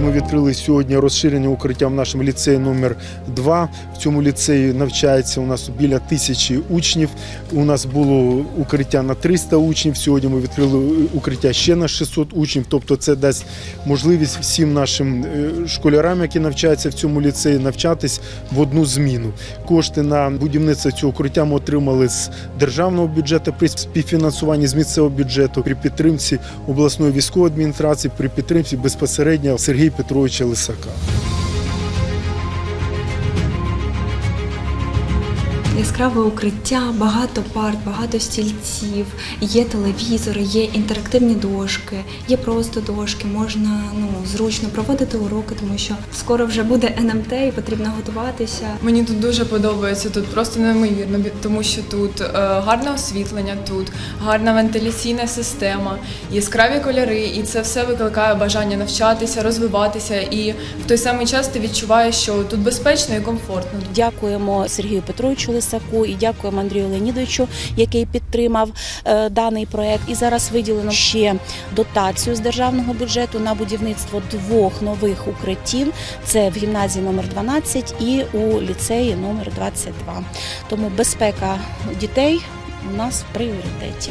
ми відкрили сьогодні розширене укриття в нашому ліцеї номер 2 В цьому ліцеї навчається у нас біля тисячі учнів. У нас було укриття на 300 учнів. Сьогодні ми відкрили укриття ще на 600 учнів. Тобто, це дасть можливість всім нашим е, школярам, які навчаються в цьому ліцеї, навчатись в одну зміну. Кошти на будівництво цього укриття ми отримали з державного бюджету при співфінансуванні з місцевого бюджету при підтримці обласної військової адміністрації, при підтримці безпосередньо Сергія Петровича Лисака. Яскраве укриття, багато парт, багато стільців, є телевізори, є інтерактивні дошки, є просто дошки. Можна ну зручно проводити уроки, тому що скоро вже буде НМТ і потрібно готуватися. Мені тут дуже подобається, тут просто неймовірно, тому що тут е, гарне освітлення, тут гарна вентиляційна система, яскраві кольори, і це все викликає бажання навчатися, розвиватися. І в той самий час ти відчуваєш, що тут безпечно і комфортно. Дякуємо Сергію Петровичу Лисаку і дякуємо Андрію Леонідовичу, який підтримав е, даний проект. І зараз виділено ще дотацію з державного бюджету на будівництво двох нових укриттів. Це в гімназії номер 12 і у ліцеї номер 22. Тому безпека дітей у нас в пріоритеті.